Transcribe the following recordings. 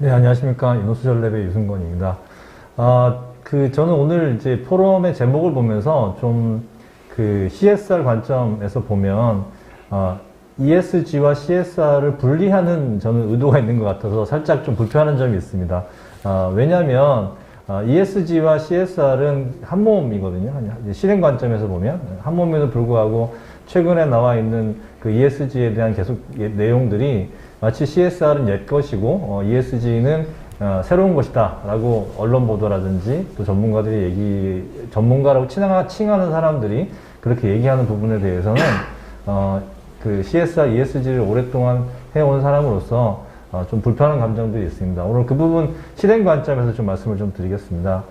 네, 안녕하십니까. 이노스전랩의 유승건입니다. 아, 그, 저는 오늘 이제 포럼의 제목을 보면서 좀 그 CSR 관점에서 보면, 아, ESG와 CSR을 분리하는 저는 의도가 있는 것 같아서 살짝 좀 불편한 점이 있습니다. 아, 왜냐면, 아, ESG와 CSR은 한 몸이거든요. 실행 관점에서 보면. 한 몸에도 불구하고 최근에 나와 있는 그 ESG에 대한 계속 예- 내용들이 마치 CSR은 옛 것이고 어, ESG는 어, 새로운 것이다 라고 언론 보도라든지 또 전문가들이 얘기 전문가라고 칭하, 칭하는 사람들이 그렇게 얘기하는 부분에 대해서는 어, 그 CSR, ESG를 오랫동안 해온 사람으로서 어, 좀 불편한 감정들이 있습니다. 오늘 그 부분 실행 관점에서 좀 말씀을 좀 드리겠습니다.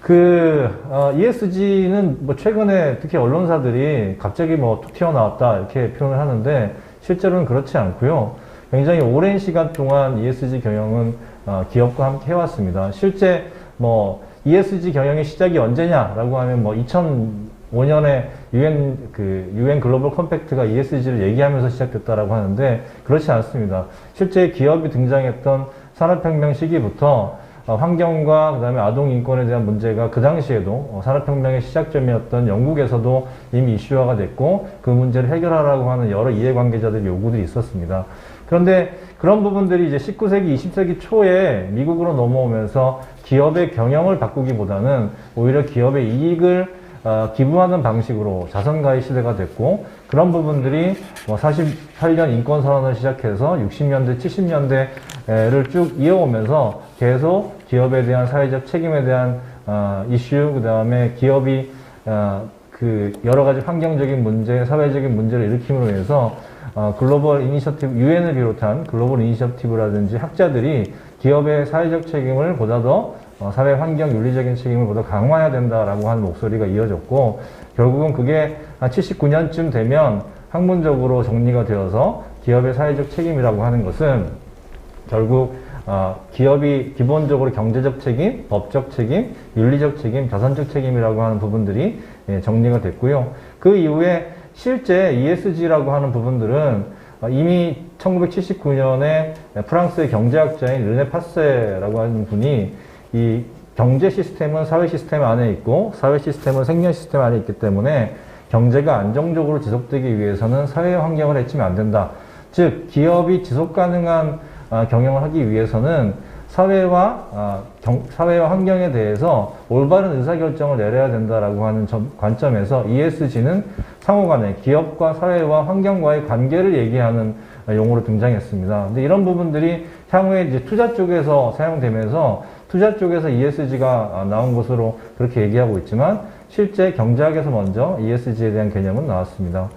그 어, ESG는 뭐 최근에 특히 언론사들이 갑자기 뭐 툭 튀어나왔다 이렇게 표현을 하는데 실제로는 그렇지 않고요. 굉장히 오랜 시간 동안 ESG 경영은 어, 기업과 함께 해왔습니다. 실제 뭐 ESG 경영의 시작이 언제냐라고 하면 뭐 2005년에 UN 그 UN 글로벌 컴팩트가 ESG를 얘기하면서 시작됐다라고 하는데 그렇지 않습니다. 실제 기업이 등장했던 산업혁명 시기부터 어, 환경과 그다음에 아동 인권에 대한 문제가 그 당시에도 어, 산업혁명의 시작점이었던 영국에서도 이미 이슈화가 됐고 그 문제를 해결하라고 하는 여러 이해관계자들의 요구들이 있었습니다. 그런데 그런 부분들이 이제 19세기, 20세기 초에 미국으로 넘어오면서 기업의 경영을 바꾸기보다는 오히려 기업의 이익을 어, 기부하는 방식으로 자선가의 시대가 됐고 그런 부분들이 뭐 48년 인권선언을 시작해서 60년대, 70년대를 쭉 이어오면서 계속 기업에 대한 사회적 책임에 대한 어, 이슈, 그 다음에 기업이 어, 그 여러 가지 환경적인 문제, 사회적인 문제를 일으킴으로 해서 어, 글로벌 이니셔티브, 유엔을 비롯한 글로벌 이니셔티브라든지 학자들이 기업의 사회적 책임을 보다 더 어, 사회 환경 윤리적인 책임을 보다 강화해야 된다라고 하는 목소리가 이어졌고 결국은 그게 한 79년쯤 되면 학문적으로 정리가 되어서 기업의 사회적 책임이라고 하는 것은 결국 어, 기업이 기본적으로 경제적 책임, 법적 책임, 윤리적 책임, 자선적 책임이라고 하는 부분들이 예, 정리가 됐고요. 그 이후에 실제 ESG라고 하는 부분들은 어, 이미 1979년에 프랑스의 경제학자인 르네 파세라고 하는 분이 이 경제 시스템은 사회 시스템 안에 있고 사회 시스템은 생명 시스템 안에 있기 때문에 경제가 안정적으로 지속되기 위해서는 사회 환경을 해치면 안 된다. 즉 기업이 지속 가능한 아, 경영을 하기 위해서는 사회와 아, 경- 사회와 환경에 대해서 올바른 의사결정을 내려야 된다라고 하는 점- 관점에서 ESG는 상호간에 기업과 사회와 환경과의 관계를 얘기하는 용어로 등장했습니다. 근데 이런 부분들이 향후에 이제 투자 쪽에서 사용되면서 투자 쪽에서 ESG가 나온 것으로 그렇게 얘기하고 있지만 실제 경제학에서 먼저 ESG에 대한 개념은 나왔습니다.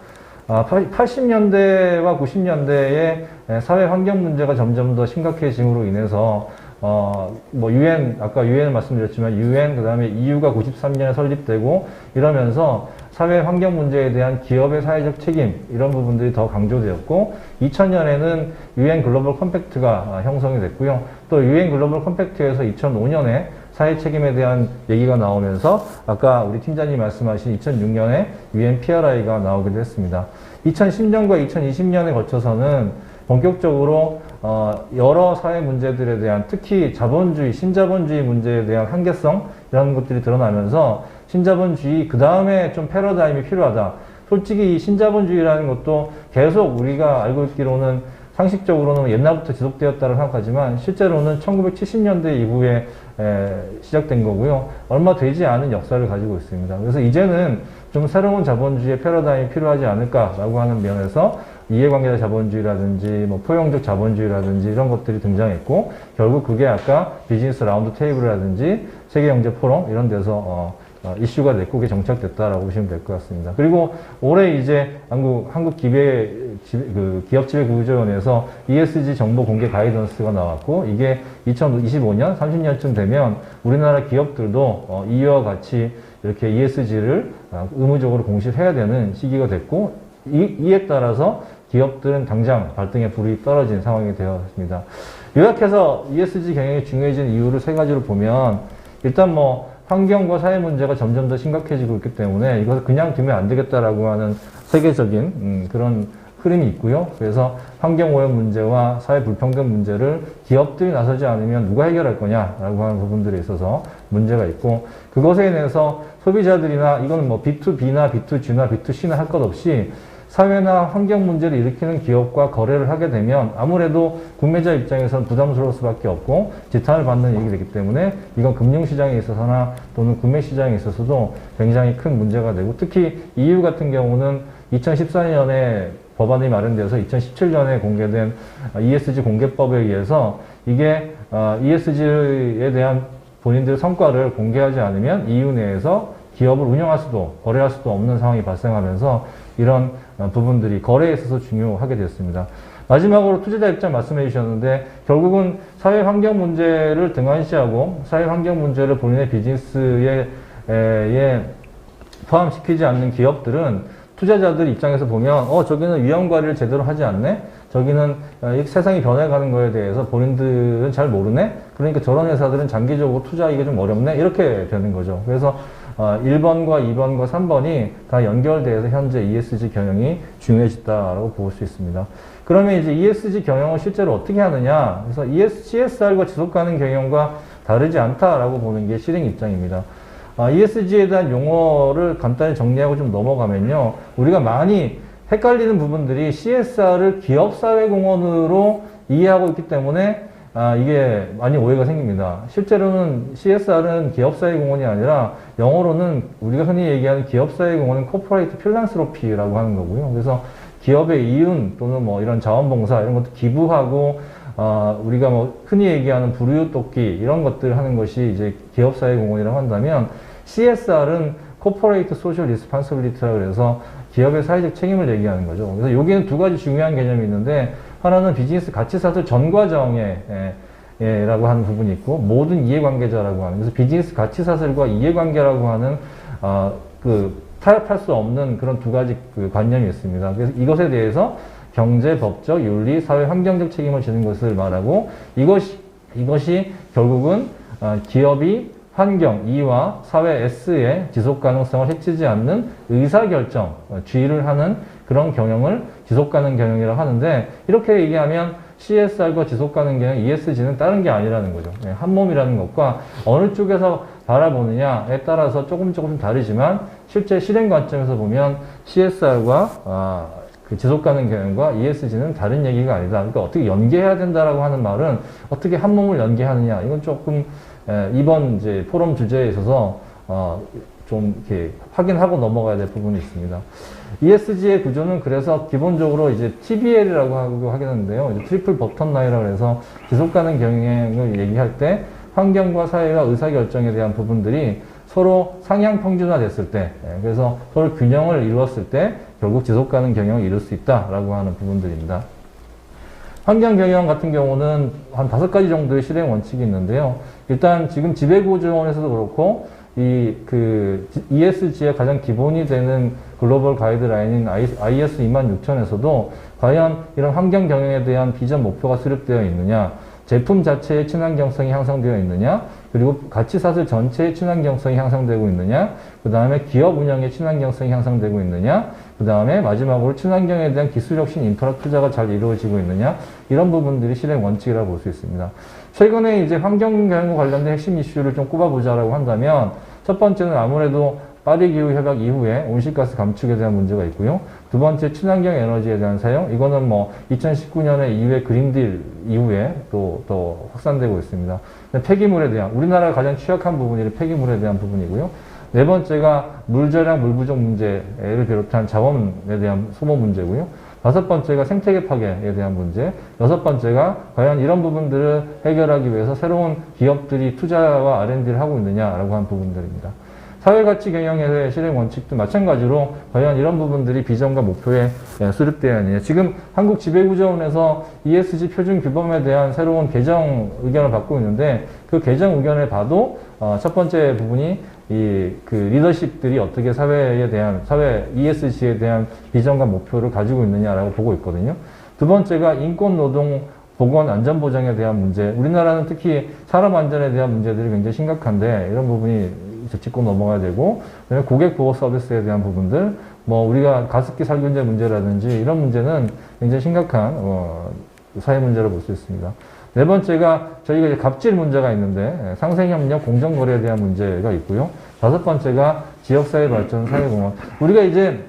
아, 80년대와 90년대에 사회 환경 문제가 점점 더 심각해짐으로 인해서 어, 뭐 유엔 아까 유엔 말씀드렸지만 유엔 그다음에 EU가 93년에 설립되고 이러면서 사회 환경 문제에 대한 기업의 사회적 책임 이런 부분들이 더 강조되었고 2000년에는 유엔 글로벌 컴팩트가 아, 형성이 됐고요. 또 유엔 글로벌 컴팩트에서 2005년에 사회 책임에 대한 얘기가 나오면서 아까 우리 팀장님 말씀하신 2006년에 유엔 PRI가 나오기도 했습니다. 2010년과 2020년에 거쳐서는 본격적으로 어, 여러 사회 문제들에 대한 특히 자본주의, 신자본주의 문제에 대한 한계성 이런 것들이 드러나면서 신자본주의 그 다음에 좀 패러다임이 필요하다. 솔직히 이 신자본주의라는 것도 계속 우리가 알고 있기로는 상식적으로는 옛날부터 지속되었다고 생각하지만 실제로는 1970년대 이후에 에, 시작된 거고요. 얼마 되지 않은 역사를 가지고 있습니다. 그래서 이제는 좀 새로운 자본주의의 패러다임이 필요하지 않을까라고 하는 면에서 이해관계자 자본주의라든지 뭐 포용적 자본주의라든지 이런 것들이 등장했고 결국 그게 아까 비즈니스 라운드 테이블이라든지 세계경제 포럼 이런 데서 어, 어, 이슈가 됐고 그게 정착됐다라고 보시면 될 것 같습니다. 그리고 올해 이제 한국 한국 기계 지- 그 기업 지배 구조원에서 ESG 정보 공개 가이던스가 나왔고 이게 2025년 30년쯤 되면 우리나라 기업들도 어, 이와 같이 이렇게 ESG를 의무적으로 공시해야 되는 시기가 됐고 이, 이에 따라서 기업들은 당장 발등에 불이 떨어진 상황이 되었습니다. 요약해서 ESG 경영이 중요해진 이유를 세 가지로 보면 일단 뭐 환경과 사회 문제가 점점 더 심각해지고 있기 때문에 이것을 그냥 두면 안 되겠다라고 하는 세계적인 음, 그런 흐름이 있고요. 그래서 환경오염 문제와 사회 불평등 문제를 기업들이 나서지 않으면 누가 해결할 거냐라고 하는 부분들에 있어서 문제가 있고 그것에 인해서 소비자들이나 이건 뭐 B2B나 B2G나 B2C나 할 것 없이 사회나 환경 문제를 일으키는 기업과 거래를 하게 되면 아무래도 구매자 입장에서는 부담스러울 수밖에 없고 지탄을 받는 얘기가 되기 때문에 이건 금융시장에 있어서나 또는 구매시장에 있어서도 굉장히 큰 문제가 되고 특히 EU 같은 경우는 2014년에 법안이 마련돼서 2017년에 공개된 ESG 공개법에 의해서 이게 ESG에 대한 본인들의 성과를 공개하지 않으면 EU 내에서 기업을 운영할 수도 거래할 수도 없는 상황이 발생하면서 이런 부분들이 거래에 있어서 중요하게 되었습니다. 마지막으로 투자자 입장 말씀해 주셨는데 결국은 사회 환경 문제를 등한시하고 사회 환경 문제를 본인의 비즈니스에 에, 포함시키지 않는 기업들은 투자자들 입장에서 보면 어 저기는 위험 관리를 제대로 하지 않네? 저기는 어, 세상이 변해가는 거에 대해서 본인들은 잘 모르네? 그러니까 저런 회사들은 장기적으로 투자하기가 좀 어렵네? 이렇게 되는 거죠. 그래서 어, 1번과 2번과 3번이 다 연결돼서 현재 ESG 경영이 중요해졌다라고 볼 수 있습니다. 그러면 이제 ESG 경영을 실제로 어떻게 하느냐? 그래서 ES, CSR과 지속 가능 경영과 다르지 않다라고 보는 게 실행 입장입니다. 아, ESG에 대한 용어를 간단히 정리하고 좀 넘어가면요. 우리가 많이 헷갈리는 부분들이 CSR을 기업사회공헌으로 이해하고 있기 때문에 아, 이게 많이 오해가 생깁니다. 실제로는 CSR은 기업사회 공헌이 아니라 영어로는 우리가 흔히 얘기하는 기업사회 공헌은 코퍼레이트 필란스로피라고 하는 거고요. 그래서 기업의 이윤 또는 뭐 이런 자원봉사 이런 것도 기부하고 어, 우리가 뭐 흔히 얘기하는 불우유 돕기 이런 것들 하는 것이 이제 기업사회 공헌이라고 한다면 CSR은 코퍼레이트 소셜 리스판서빌리티라고 해서 기업의 사회적 책임을 얘기하는 거죠. 그래서 여기는 두 가지 중요한 개념이 있는데 하나는 비즈니스 가치사슬 전과정에 예, 라고 하는 부분이 있고 모든 이해관계자라고 하는 그래서 비즈니스 가치사슬과 이해관계라고 하는 어, 그 타협할 수 없는 그런 두 가지 그 관념이 있습니다. 그래서 이것에 대해서 경제, 법적, 윤리, 사회, 환경적 책임을 지는 것을 말하고 이것이 이것이 결국은 어, 기업이 환경 E와 사회 S의 지속 가능성을 해치지 않는 의사결정, 어, G를 하는 그런 경영을 지속 가능 경영이라고 하는데 이렇게 얘기하면 CSR과 지속 가능 경영 ESG는 다른 게 아니라는 거죠. 네, 한 몸이라는 것과 어느 쪽에서 바라보느냐에 따라서 조금 조금 다르지만 실제 실행 관점에서 보면 CSR과 아, 그 지속 가능 경영과 ESG는 다른 얘기가 아니다. 그러니까 어떻게 연계해야 된다라고 하는 말은 어떻게 한 몸을 연계하느냐 이건 조금 에, 이번 이제 포럼 주제에 있어서 어, 좀 이렇게 확인하고 넘어가야 될 부분이 있습니다. ESG의 구조는 그래서 기본적으로 이제 TBL이라고 하고 하겠는데요. 이제 트리플 버튼 라이라고 해서 지속 가능 경영을 얘기할 때 환경과 사회와 의사결정에 대한 부분들이 서로 상향 평준화 됐을 때, 예, 그래서 서로 균형을 이루었을 때 결국 지속 가능 경영을 이룰 수 있다라고 하는 부분들입니다. 환경 경영 같은 경우는 한 다섯 가지 정도의 실행 원칙이 있는데요. 일단 지금 지배구조원에서도 그렇고 이 그 ESG의 가장 기본이 되는 글로벌 가이드라인인 IS 26000에서도 과연 이런 환경 경영에 대한 비전 목표가 수립되어 있느냐, 제품 자체의 친환경성이 향상되어 있느냐, 그리고 가치사슬 전체의 친환경성이 향상되고 있느냐, 그 다음에 기업 운영의 친환경성이 향상되고 있느냐, 그 다음에 마지막으로 친환경에 대한 기술혁신 인프라 투자가 잘 이루어지고 있느냐, 이런 부분들이 실행 원칙이라고 볼 수 있습니다. 최근에 이제 환경 경영과 관련된 핵심 이슈를 좀 꼽아보자라고 한다면, 첫 번째는 아무래도 파리 기후 협약 이후에 온실가스 감축에 대한 문제가 있고요. 두 번째 친환경 에너지에 대한 사용. 이거는 뭐 2019년에 이후에 그린딜 이후에 또, 또 확산되고 있습니다. 폐기물에 대한, 우리나라가 가장 취약한 부분이 폐기물에 대한 부분이고요. 네 번째가 물저량, 물부족 문제를 비롯한 자원에 대한 소모 문제고요. 다섯 번째가 생태계 파괴에 대한 문제. 여섯 번째가 과연 이런 부분들을 해결하기 위해서 새로운 기업들이 투자와 R&D를 하고 있느냐라고 하는 부분들입니다. 사회가치 경영의 실행 원칙도 마찬가지로 과연 이런 부분들이 비전과 목표에 예, 수립되어야 하느냐. 지금 한국 지배구조원에서 ESG 표준 규범에 대한 새로운 개정 의견을 받고 있는데 그 개정 의견을 봐도 어, 첫 번째 부분이 이 그 리더십들이 어떻게 사회에 대한 사회 ESG에 대한 비전과 목표를 가지고 있느냐라고 보고 있거든요. 두 번째가 인권 노동 보건 안전 보장에 대한 문제. 우리나라는 특히 산업 안전에 대한 문제들이 굉장히 심각한데 이런 부분이 짚고 넘어가야 되고, 그다음에 고객 보호 서비스에 대한 부분들, 뭐 우리가 가습기 살균제 문제라든지 이런 문제는 굉장히 심각한 어, 사회 문제로 볼 수 있습니다. 네 번째가 저희가 이제 갑질 문제가 있는데 예, 상생협력 공정거래에 대한 문제가 있고요. 다섯 번째가 지역사회 발전 사회공헌. 우리가 이제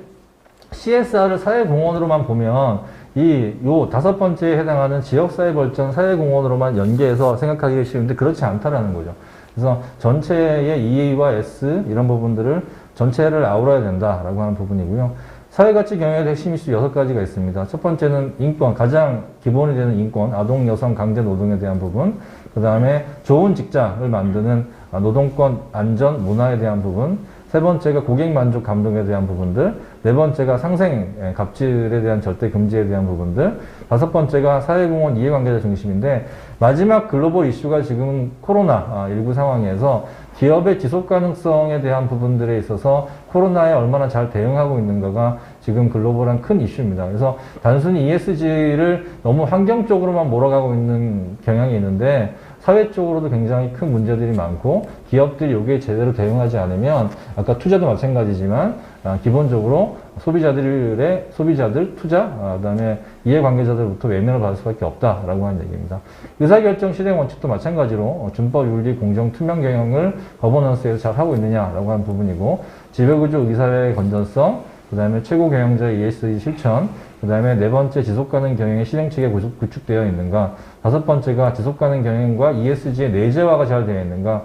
CSR을 사회공헌으로만 보면 이 요 다섯 번째에 해당하는 지역사회 발전 사회공헌으로만 연계해서 생각하기 쉬운데 그렇지 않다라는 거죠. 그래서 전체의 EA와 S 이런 부분들을 전체를 아우러야 된다라고 하는 부분이고요. 사회가치 경영의 핵심 이슈 여섯 가지가 있습니다. 첫 번째는 인권, 가장 기본이 되는 인권, 아동, 여성, 강제 노동에 대한 부분. 그 다음에 좋은 직장을 만드는 아, 노동권, 안전, 문화에 대한 부분. 세 번째가 고객 만족 감동에 대한 부분들. 네 번째가 상생, 예, 갑질에 대한 절대 금지에 대한 부분들. 다섯 번째가 사회공헌 이해관계자 중심인데, 마지막 글로벌 이슈가 지금 코로나19 상황에서 기업의 지속 가능성에 대한 부분들에 있어서 코로나에 얼마나 잘 대응하고 있는가가 지금 글로벌한 큰 이슈입니다. 그래서 단순히 ESG를 너무 환경 쪽으로만 몰아가고 있는 경향이 있는데 사회 쪽으로도 굉장히 큰 문제들이 많고 기업들이 여기에 제대로 대응하지 않으면 아까 투자도 마찬가지지만 아, 기본적으로 소비자들의 소비자들 투자 아, 그다음에 이해관계자들부터 외면을 받을 수밖에 없다라고 하는 얘기입니다. 의사결정 실행 원칙도 마찬가지로 어, 준법 윤리 공정 투명 경영을 거버넌스에서 잘 하고 있느냐라고 하는 부분이고 지배구조 의사회의 건전성 그다음에 최고 경영자의 ESG 실천 그 다음에 네 번째 지속가능 경영의 실행 체계 구축- 구축되어 있는가 다섯 번째가 지속가능 경영과 ESG의 내재화가 잘 되어 있는가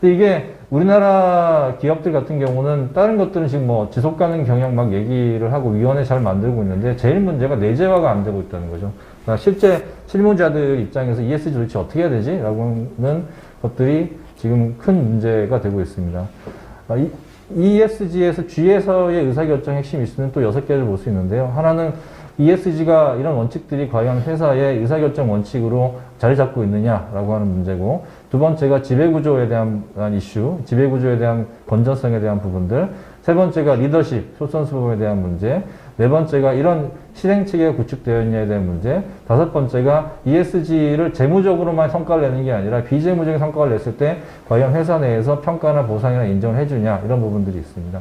근데 이게 우리나라 기업들 같은 경우는 다른 것들은 지금 뭐 지속가능 경영 막 얘기를 하고 위원회 잘 만들고 있는데 제일 문제가 내재화가 안 되고 있다는 거죠. 그러니까 실제 실무자들 입장에서 ESG 도대체 어떻게 해야 되지? 라고 하는 것들이 지금 큰 문제가 되고 있습니다. 아, 이- ESG에서 G에서의 의사결정 핵심 이슈는 또 여섯 개를 볼 수 있는데요. 하나는 ESG가 이런 원칙들이 과연 회사의 의사결정 원칙으로 자리 잡고 있느냐라고 하는 문제고 두 번째가 지배구조에 대한 이슈, 지배구조에 대한 건전성에 대한 부분들 세 번째가 리더십, 솔선수범에 대한 문제 네 번째가 이런 실행 체계가 구축되어 있냐에 대한 문제 다섯 번째가 ESG를 재무적으로만 성과를 내는 게 아니라 비재무적인 성과를 냈을 때 과연 회사 내에서 평가나 보상이나 인정을 해주냐 이런 부분들이 있습니다.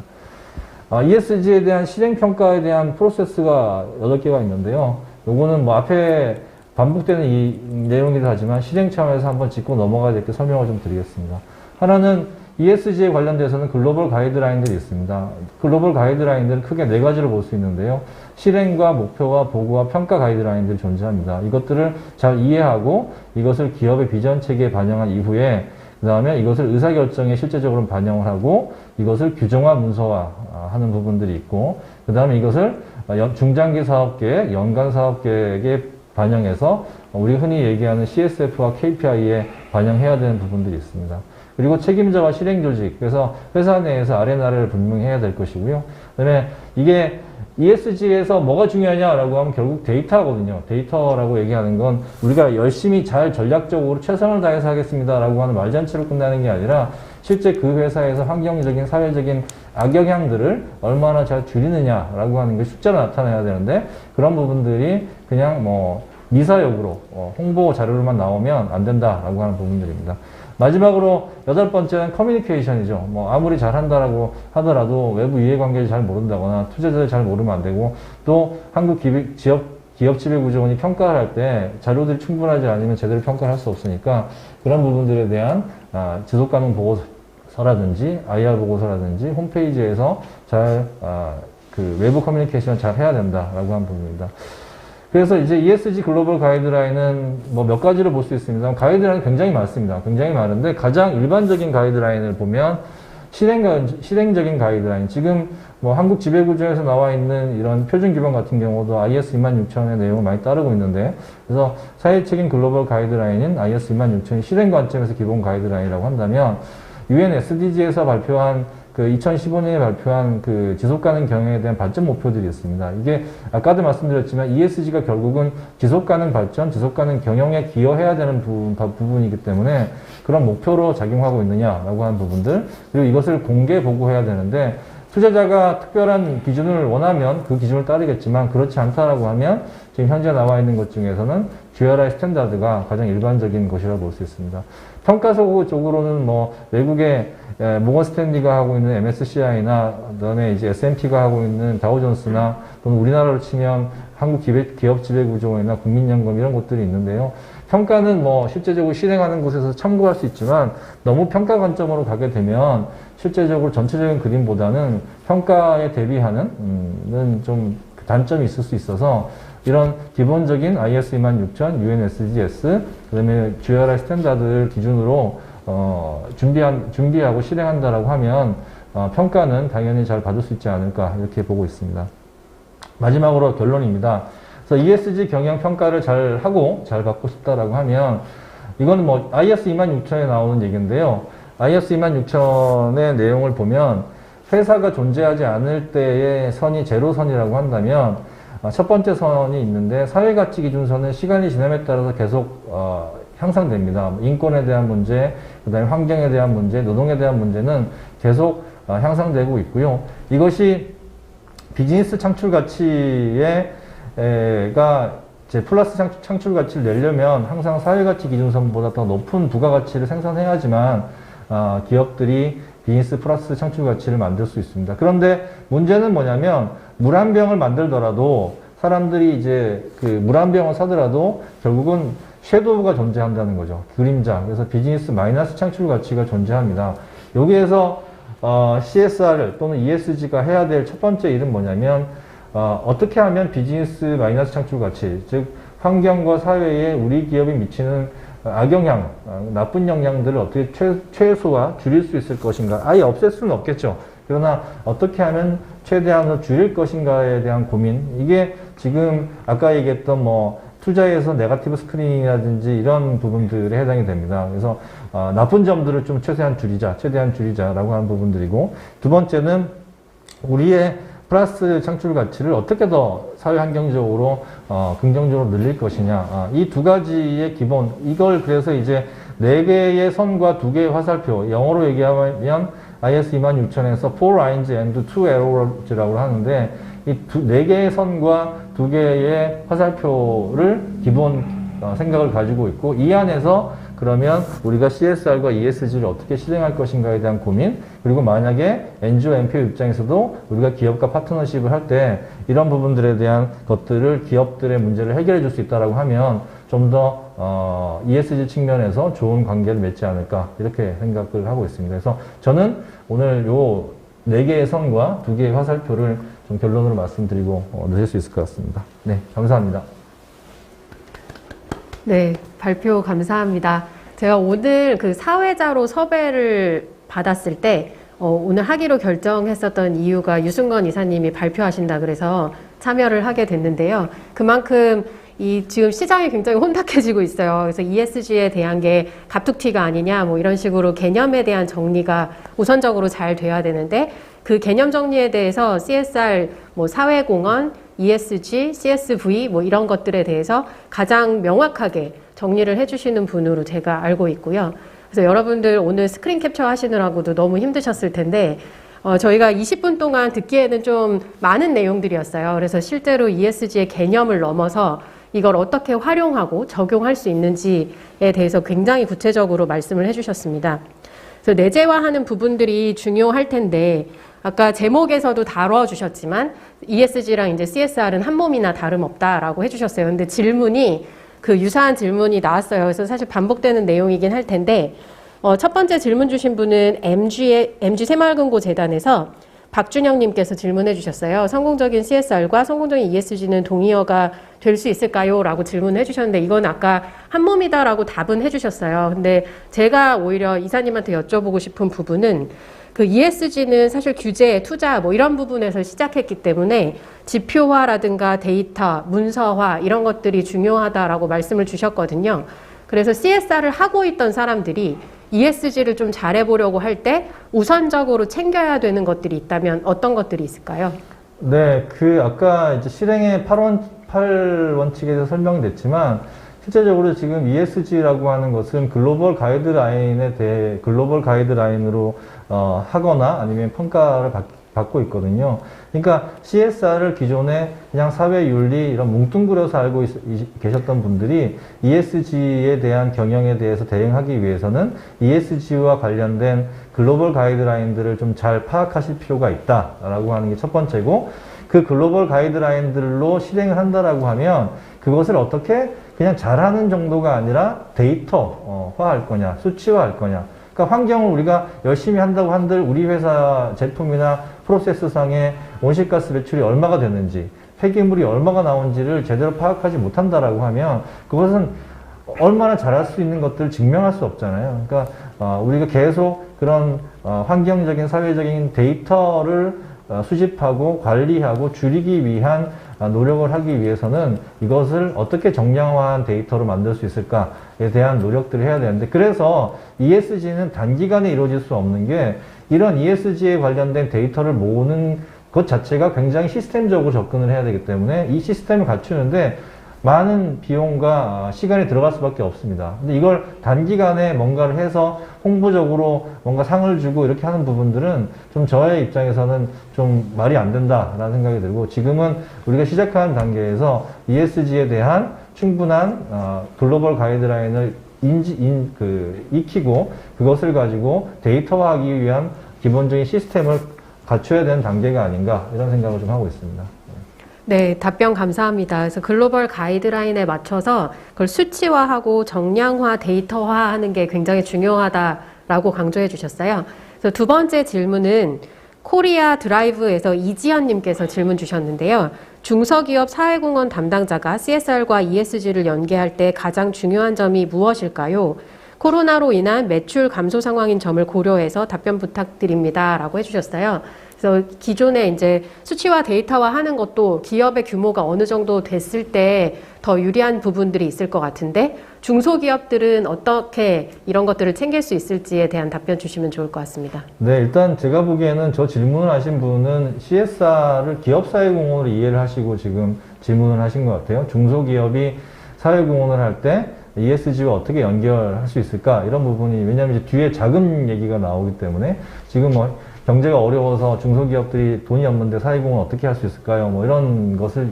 아, ESG에 대한 실행 평가에 대한 프로세스가 8개가 있는데요. 요거는 뭐 앞에 반복되는 이 내용이긴 하지만 실행 차원에서 한번 짚고 넘어가야 될 게 설명을 좀 드리겠습니다. 하나는 ESG에 관련돼서는 글로벌 가이드라인들이 있습니다. 글로벌 가이드라인들은 크게 네 가지로 볼수 있는데요. 실행과 목표와 보고와 평가 가이드라인들이 존재합니다. 이것들을 잘 이해하고 이것을 기업의 비전 체계에 반영한 이후에 그 다음에 이것을 의사결정에 실제적으로 반영을 하고 이것을 규정화 문서화 아, 하는 부분들이 있고 그 다음에 이것을 연- 중장기 사업계획, 연간 사업계획에 반영해서 우리 흔히 얘기하는 CSF와 KPI에 반영해야 되는 부분들이 있습니다. 그리고 책임자와 실행 조직, 그래서 회사 내에서 아래나를 분명히 해야 될 것이고요. 그 다음에 이게 ESG에서 뭐가 중요하냐라고 하면 결국 데이터거든요. 데이터라고 얘기하는 건 우리가 열심히 잘 전략적으로 최선을 다해서 하겠습니다라고 하는 말잔치로 끝나는 게 아니라 실제 그 회사에서 환경적인 사회적인 악영향들을 얼마나 잘 줄이느냐라고 하는 게 숫자로 나타내야 되는데 그런 부분들이 그냥 뭐 미사역으로 어, 홍보 자료로만 나오면 안 된다라고 하는 부분들입니다. 마지막으로 여덟 번째는 커뮤니케이션이죠. 뭐 아무리 잘한다라고 하더라도 외부 이해관계를 잘 모른다거나 투자자를 잘 모르면 안 되고 또 한국 기비, 지역 기업 지배구조원이 평가를 할 때 자료들이 충분하지 않으면 제대로 평가를 할 수 없으니까 그런 부분들에 대한 아, 지속가능 보고서라든지 IR 보고서라든지 홈페이지에서 잘 아, 그 외부 커뮤니케이션을 잘 해야 된다라고 하는 부분입니다. 그래서 이제 ESG 글로벌 가이드라인은 뭐 몇 가지로 볼수 있습니다. 가이드라인 굉장히 많습니다. 굉장히 많은데 가장 일반적인 가이드라인을 보면 실행, 실행적인 가이드라인. 지금 뭐 한국 지배구조에서 나와 있는 이런 표준 기반 같은 경우도 IS 26000의 내용을 많이 따르고 있는데 그래서 사회책임 글로벌 가이드라인인 IS 26000이 실행 관점에서 기본 가이드라인이라고 한다면 UN SDG에서 발표한 그 2015년에 발표한 그 지속가능 경영에 대한 발전 목표들이 있습니다. 이게 아까도 말씀드렸지만 ESG가 결국은 지속가능 발전, 지속가능 경영에 기여해야 되는 부분, 부분이기 때문에 그런 목표로 작용하고 있느냐라고 하는 부분들 그리고 이것을 공개 보고해야 되는데 투자자가 특별한 기준을 원하면 그 기준을 따르겠지만 그렇지 않다라고 하면 지금 현재 나와 있는 것 중에서는 GRI 스탠다드가 가장 일반적인 것이라고 볼 수 있습니다. 평가소 쪽으로는 뭐 외국의 에, 모건 스탠리가 하고 있는 MSCI나 그다음에 이제 S&P가 하고 있는 다우존스나 또는 우리나라로 치면 한국 기업, 기업 지배 구조원이나 국민연금 이런 것들이 있는데요. 평가는 뭐 실제적으로 실행하는 곳에서 참고할 수 있지만 너무 평가 관점으로 가게 되면 실제적으로 전체적인 그림보다는 평가에 대비하는 음, 좀 단점이 있을 수 있어서 이런 기본적인 IS 26000, UNSGS, 그 다음에 GRI 스탠다드를 기준으로 어, 준비한, 준비하고 실행한다라고 하면 어, 평가는 당연히 잘 받을 수 있지 않을까 이렇게 보고 있습니다. 마지막으로 결론입니다. 그래서 ESG 경영 평가를 잘 하고 잘 받고 싶다라고 하면 이거는 뭐 IS 26000에 나오는 얘기인데요. IS 26000의 내용을 보면 회사가 존재하지 않을 때의 선이 제로선이라고 한다면 어, 첫 번째 선이 있는데 사회가치 기준선은 시간이 지남에 따라서 계속 어, 향상됩니다. 뭐 인권에 대한 문제, 그 다음에 환경에 대한 문제, 노동에 대한 문제는 계속 어, 향상되고 있고요. 이것이 비즈니스 창출 가치에 가 이제 플러스 창- 창출 가치를 내려면 항상 사회 가치 기준선보다 더 높은 부가 가치를 생산해야지만 아, 기업들이 비즈니스 플러스 창출 가치를 만들 수 있습니다. 그런데 문제는 뭐냐면 물 한 병을 만들더라도 사람들이 이제 그 물 한 병을 사더라도 결국은 섀도우가 존재한다는 거죠. 그림자. 그래서 비즈니스 마이너스 창출 가치가 존재합니다. 여기에서 어, CSR 또는 ESG가 해야 될 첫 번째 일은 뭐냐면 어, 어떻게 하면 비즈니스 마이너스 창출 가치, 즉 환경과 사회에 우리 기업이 미치는 악영향, 어, 나쁜 영향들을 어떻게 최, 최소화 줄일 수 있을 것인가? 아예 없앨 수는 없겠죠. 그러나 어떻게 하면 최대한으로 줄일 것인가에 대한 고민. 이게 지금 아까 얘기했던 뭐 투자에서 네가티브 스크린이라든지 이런 부분들에 해당이 됩니다. 그래서 어, 나쁜 점들을 좀 최대한 줄이자, 최대한 줄이자라고 하는 부분들이고 두 번째는 우리의 플러스 창출 가치를 어떻게 더 사회 환경적으로 어, 긍정적으로 늘릴 것이냐 아, 이두 가지의 기본 이걸 그래서 이제 네 개의 선과 두 개의 화살표 영어로 얘기하면 IS 26000에서 four lines and two arrows라고 하는데 이 네 개의 선과 두 개의 화살표를 기본 어, 생각을 가지고 있고 이 안에서 그러면 우리가 CSR과 ESG를 어떻게 실행할 것인가에 대한 고민 그리고 만약에 NGO, NPO 입장에서도 우리가 기업과 파트너십을 할 때 이런 부분들에 대한 것들을 기업들의 문제를 해결해 줄 수 있다라고 하면 좀더 어, ESG 측면에서 좋은 관계를 맺지 않을까 이렇게 생각을 하고 있습니다. 그래서 저는 오늘 요 네 개의 선과 두 개의 화살표를 좀 결론으로 말씀드리고 어, 넣을 수 있을 것 같습니다. 네, 감사합니다. 네, 발표 감사합니다. 제가 오늘 그 사회자로 섭외를 받았을 때 어, 오늘 하기로 결정했었던 이유가 유승건 이사님이 발표하신다 그래서 참여를 하게 됐는데요. 그만큼 이 지금 시장이 굉장히 혼탁해지고 있어요. 그래서 ESG에 대한 게 갑툭튀가 아니냐 뭐 이런 식으로 개념에 대한 정리가 우선적으로 잘 돼야 되는데 그 개념 정리에 대해서 CSR 뭐 사회공헌 ESG, CSV 뭐 이런 것들에 대해서 가장 명확하게 정리를 해주시는 분으로 제가 알고 있고요. 그래서 여러분들 오늘 스크린 캡처 하시느라고도 너무 힘드셨을 텐데 어, 저희가 20분 동안 듣기에는 좀 많은 내용들이었어요. 그래서 실제로 ESG의 개념을 넘어서 이걸 어떻게 활용하고 적용할 수 있는지에 대해서 굉장히 구체적으로 말씀을 해주셨습니다. 그래서 내재화하는 부분들이 중요할 텐데 아까 제목에서도 다뤄주셨지만 ESG랑 이제 CSR은 한 몸이나 다름없다라고 해주셨어요. 근데 질문이 그 유사한 질문이 나왔어요. 그래서 사실 반복되는 내용이긴 할 텐데 어, 첫 번째 질문 주신 분은 MG의 MG 새마을금고 재단에서 박준영님께서 질문해 주셨어요. 성공적인 CSR과 성공적인 ESG는 동의어가 될 수 있을까요? 라고 질문해 주셨는데 이건 아까 한 몸이다라고 답은 해 주셨어요. 근데 제가 오히려 이사님한테 여쭤보고 싶은 부분은 그 ESG는 사실 규제, 투자 뭐 이런 부분에서 시작했기 때문에 지표화라든가 데이터, 문서화 이런 것들이 중요하다라고 말씀을 주셨거든요. 그래서 CSR을 하고 있던 사람들이 ESG를 좀 잘해보려고 할 때 우선적으로 챙겨야 되는 것들이 있다면 어떤 것들이 있을까요? 네, 그 아까 이제 실행의 8원 8원칙에 대해서 설명됐지만 실제적으로 지금 ESG라고 하는 것은 글로벌 가이드라인에 대해 글로벌 가이드라인으로 어, 하거나 아니면 평가를 받, 받고 있거든요. 그러니까 CSR을 기존에 그냥 사회 윤리 이런 뭉뚱그려서 알고 있- 이- 계셨던 분들이 ESG에 대한 경영에 대해서 대응하기 위해서는 ESG와 관련된 글로벌 가이드라인들을 좀 잘 파악하실 필요가 있다라고 하는 게 첫 번째고 그 글로벌 가이드라인들로 실행을 한다라고 하면 그것을 어떻게 그냥 잘하는 정도가 아니라 데이터화할 거냐, 수치화할 거냐. 그러니까 환경을 우리가 열심히 한다고 한들 우리 회사 제품이나 프로세스상의 온실가스 배출이 얼마가 되는지, 폐기물이 얼마가 나온지를 제대로 파악하지 못한다라고 하면 그것은 얼마나 잘할 수 있는 것들을 증명할 수 없잖아요. 그러니까 어, 우리가 계속 그런 어, 환경적인 사회적인 데이터를 어, 수집하고 관리하고 줄이기 위한 아, 노력을 하기 위해서는 이것을 어떻게 정량화한 데이터로 만들 수 있을까에 대한 노력들을 해야 되는데 그래서 ESG는 단기간에 이루어질 수 없는 게 이런 ESG에 관련된 데이터를 모으는 것 자체가 굉장히 시스템적으로 접근을 해야 되기 때문에 이 시스템을 갖추는데 많은 비용과 아, 시간이 들어갈 수밖에 없습니다. 근데 이걸 단기간에 뭔가를 해서 홍보적으로 뭔가 상을 주고 이렇게 하는 부분들은 좀 저의 입장에서는 좀 말이 안 된다라는 생각이 들고 지금은 우리가 시작하는 단계에서 ESG에 대한 충분한 어, 글로벌 가이드라인을 인지, 인, 그, 익히고 그것을 가지고 데이터화하기 위한 기본적인 시스템을 갖춰야 되는 단계가 아닌가 이런 생각을 좀 하고 있습니다. 네, 답변 감사합니다. 그래서 글로벌 가이드라인에 맞춰서 그걸 수치화하고 정량화, 데이터화하는 게 굉장히 중요하다라고 강조해 주셨어요. 그래서 두 번째 질문은 코리아 드라이브에서 이지연님께서 질문 주셨는데요. 중소기업 사회공헌 담당자가 CSR과 ESG를 연계할 때 가장 중요한 점이 무엇일까요? 코로나로 인한 매출 감소 상황인 점을 고려해서 답변 부탁드립니다. 라고 해주셨어요. 그래서 기존에 이제 수치화 데이터화 하는 것도 기업의 규모가 어느 정도 됐을 때 더 유리한 부분들이 있을 것 같은데 중소기업들은 어떻게 이런 것들을 챙길 수 있을지에 대한 답변 주시면 좋을 것 같습니다. 네, 일단 제가 보기에는 저 질문을 하신 분은 CSR을 기업 사회공헌으로 이해를 하시고 지금 질문을 하신 것 같아요. 중소기업이 사회공헌을 할 때 ESG와 어떻게 연결할 수 있을까? 이런 부분이, 왜냐하면 뒤에 자금 얘기가 나오기 때문에 지금 뭐 경제가 어려워서 중소기업들이 돈이 없는데 사회공헌 어떻게 할 수 있을까요? 뭐 이런 것을,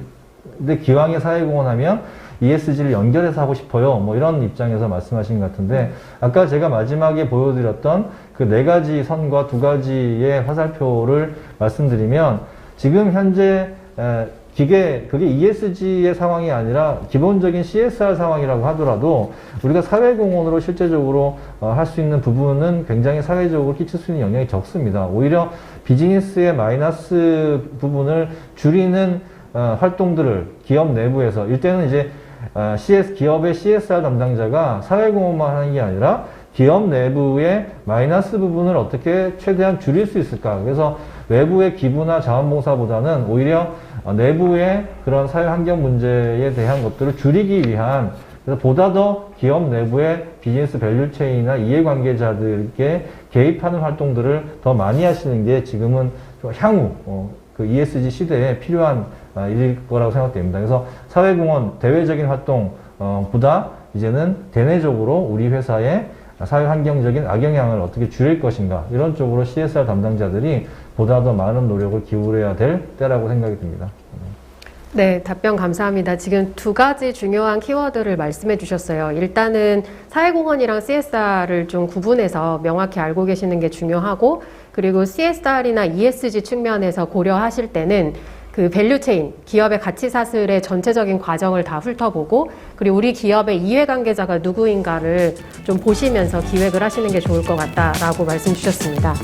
근데 기왕에 사회공헌 하면 ESG를 연결해서 하고 싶어요. 뭐 이런 입장에서 말씀하신 것 같은데 아까 제가 마지막에 보여드렸던 그 네 가지 선과 두 가지의 화살표를 말씀드리면 지금 현재 에, 기계 그게 ESG의 상황이 아니라 기본적인 CSR 상황이라고 하더라도 우리가 사회공헌으로 실제적으로 어, 할 수 있는 부분은 굉장히 사회적으로 끼칠 수 있는 영향이 적습니다. 오히려 비즈니스의 마이너스 부분을 줄이는 어, 활동들을 기업 내부에서 일때는 이제 어, CS 기업의 CSR 담당자가 사회공헌만 하는 게 아니라 기업 내부의 마이너스 부분을 어떻게 최대한 줄일 수 있을까? 그래서 외부의 기부나 자원봉사보다는 오히려 어, 내부의 그런 사회 환경 문제에 대한 것들을 줄이기 위한 그래서 보다 더 기업 내부의 비즈니스 밸류 체인이나 이해관계자들께 개입하는 활동들을 더 많이 하시는 게 지금은 좀 향후 어, 그 ESG 시대에 필요한 아, 일일 거라고 생각됩니다. 그래서 사회공헌 대외적인 활동보다 이제는 대내적으로 우리 회사의 사회 환경적인 악영향을 어떻게 줄일 것인가 이런 쪽으로 CSR 담당자들이 보다 더 많은 노력을 기울여야 될 때라고 생각이 듭니다. 네, 답변 감사합니다. 지금 두 가지 중요한 키워드를 말씀해 주셨어요. 일단은 사회공헌이랑 CSR을 좀 구분해서 명확히 알고 계시는 게 중요하고, 그리고 CSR이나 ESG 측면에서 고려하실 때는 그 밸류 체인, 기업의 가치 사슬의 전체적인 과정을 다 훑어보고, 그리고 우리 기업의 이해관계자가 누구인가를 좀 보시면서 기획을 하시는 게 좋을 것 같다라고 말씀 주셨습니다.